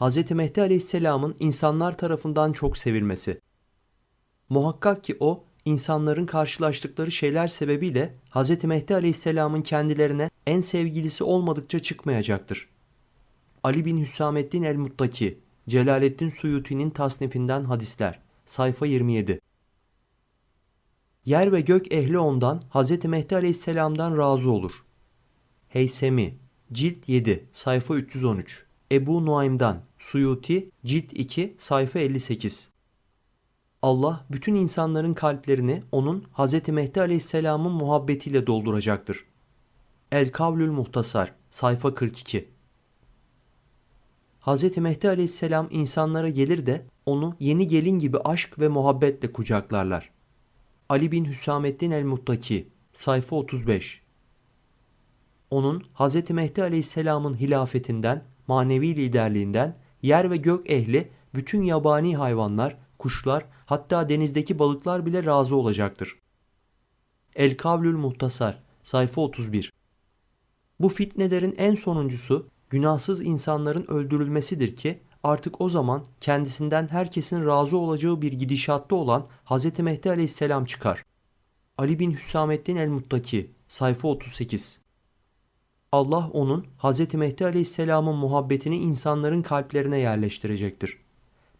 Hz. Mehdi Aleyhisselam'ın insanlar tarafından çok sevilmesi. Muhakkak ki o, insanların karşılaştıkları şeyler sebebiyle Hz. Mehdi Aleyhisselam'ın kendilerine en sevgilisi olmadıkça çıkmayacaktır. Ali bin Hüsamettin el-Muttaki, Celaleddin Suyuti'nin tasnifinden hadisler, sayfa 27. Yer ve gök ehli ondan, Hz. Mehdi Aleyhisselam'dan razı olur. Heysemi, Cilt 7, sayfa 313. Ebu Nuaym'dan, Suyuti, Cilt 2, sayfa 58. Allah bütün insanların kalplerini onun Hz. Mehdi Aleyhisselam'ın muhabbetiyle dolduracaktır. El Kavlül Muhtasar, sayfa 42. Hz. Mehdi Aleyhisselam insanlara gelir de onu yeni gelin gibi aşk ve muhabbetle kucaklarlar. Ali bin Hüsamettin el-Muttaki, sayfa 35. Onun Hz. Mehdi Aleyhisselam'ın hilafetinden, manevi liderliğinden, yer ve gök ehli, bütün yabani hayvanlar, kuşlar, hatta denizdeki balıklar bile razı olacaktır. El Kavlül Muhtasar, sayfa 31. Bu fitnelerin en sonuncusu günahsız insanların öldürülmesidir ki artık o zaman kendisinden herkesin razı olacağı bir gidişatta olan Hz. Mehdi Aleyhisselam çıkar. Ali bin Hüsamettin el-Muttaki, sayfa 38. Allah onun Hz. Mehdi Aleyhisselam'ın muhabbetini insanların kalplerine yerleştirecektir.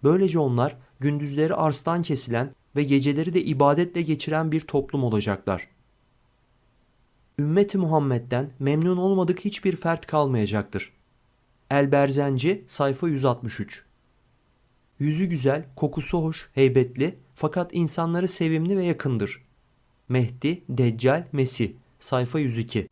Böylece onlar gündüzleri arslan kesilen ve geceleri de ibadetle geçiren bir toplum olacaklar. Ümmeti Muhammed'den memnun olmadık hiçbir fert kalmayacaktır. El Berzenci sayfa 163 Yüzü güzel, kokusu hoş, heybetli fakat insanları sevimli ve yakındır. Mehdi, Deccal, Mesih sayfa 102